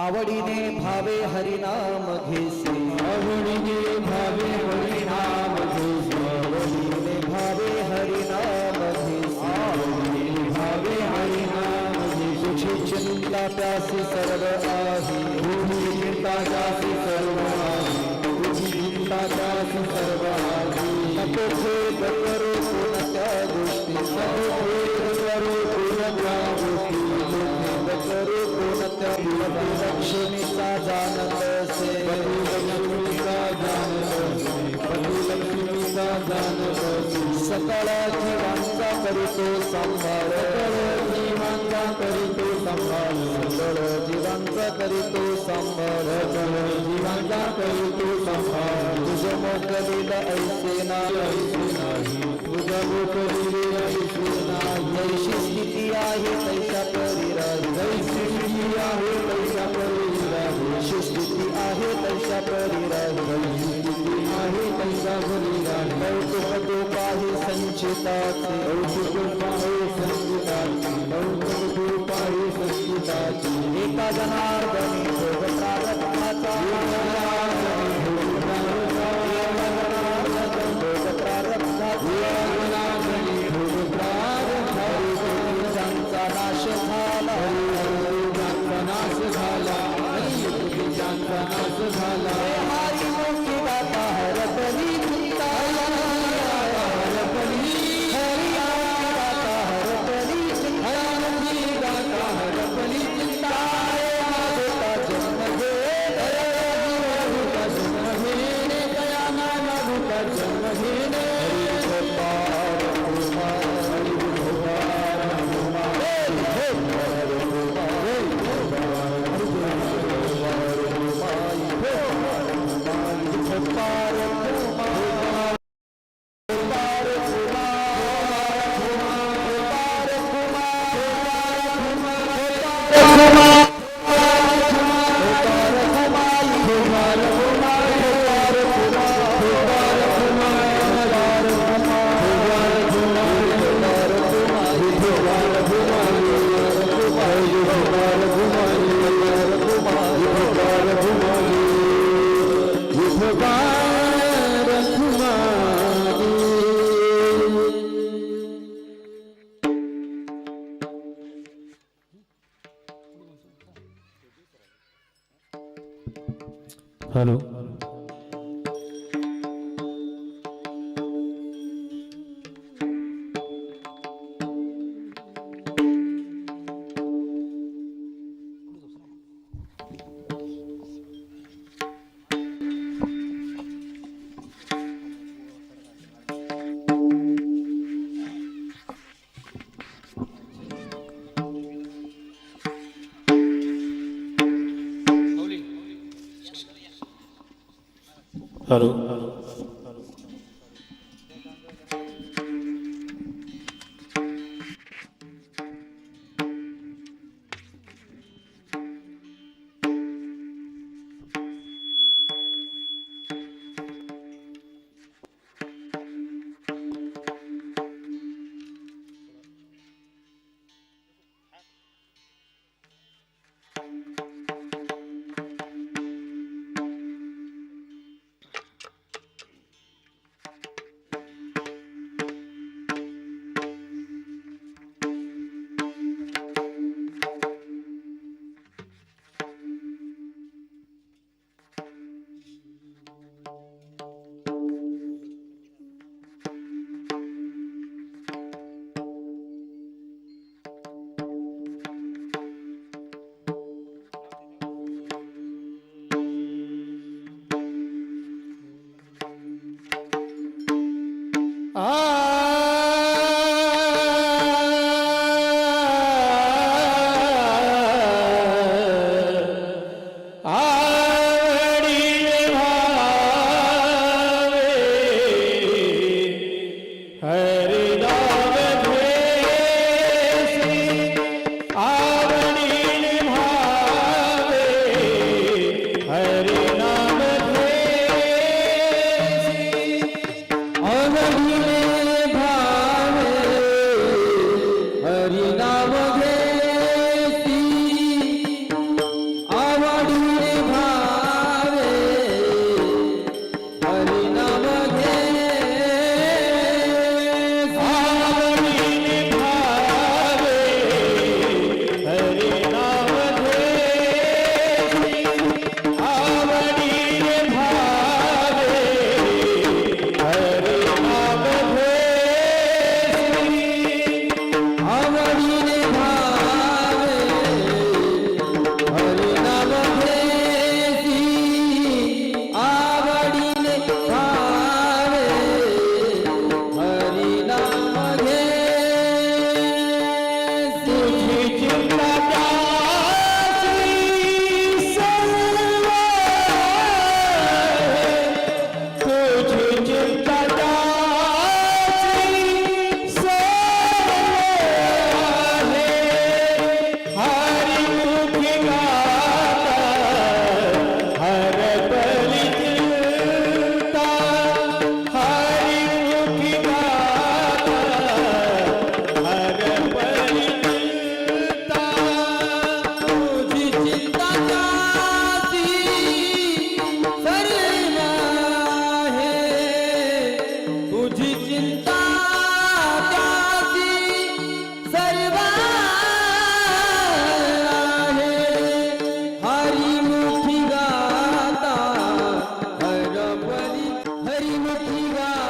आवडीने भावे हरिनाम घेसे। आवडीने भावे हरिनाम घेसे। आवडीने भावे हरिनाम घेसे। आवडीने भावे हरिनाम तुझी चिंता प्यासी सर्व आहे। तुझी चिंता जासी सर्व आहे। तुझी चिंता जासी सर्व आहे। नको खेद करू कोणत्या गोष्टी नको लक्ष्मीचा जानत असे. पती लक्ष्मीचा जानत असे. पती लक्ष्मीचा जानत असे. सकळ जीवांचा करीतो सांभाळ सकळ जीवांचा करीतो संभाळ सकळ जीवांचा करीतो सांभाळ सकळ जीवांचा करीतो संभाळ तुझ मोकलील ऐसे नाही. ऐसे नाही तुझ्या गोकरीले ऐसे नाही. जैशी स्थिती आहे तैशा परी राही जैसी स्थिती आहे तैसा परी राहू जैशी आहे तैशा परी राहू स्थिती आहे तैसा परी राहू कौतुक तो काही संचिताचे कौतुक आहे संचितात कौतुक रूप आहे संचितात एका जनार्दनी भोग प्रारब्धाचा भोग प्रारब्धाचा ज्यांचा नाश झाला लागूचा हॅलो ਕਰੋ। જીવા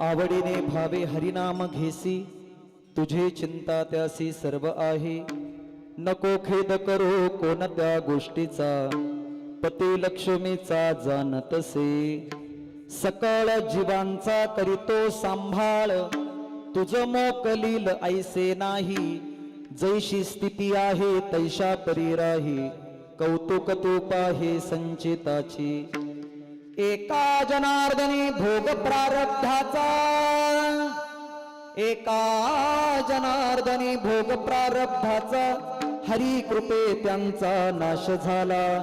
आवडीने भावे हरिनाम घेसी. तुझे चिंता त्यासी सर्व आहे. नको खेद करो कोणत्या गोष्टीचा. पती लक्ष्मीचा जाणतसे सकाळ जीवांचा करीतो सांभाळ. तुझ मोकलील ऐसे नाही. जैशी स्थिती आहे तैशा परी राही. कौतुक तू पाहे संचिताची. एका जनार्दनी भोग प्रारब्धाचा. एका जनार्दनी भोग प्रारब्धाचा. हरी कृपे त्यांचा नाश झाला.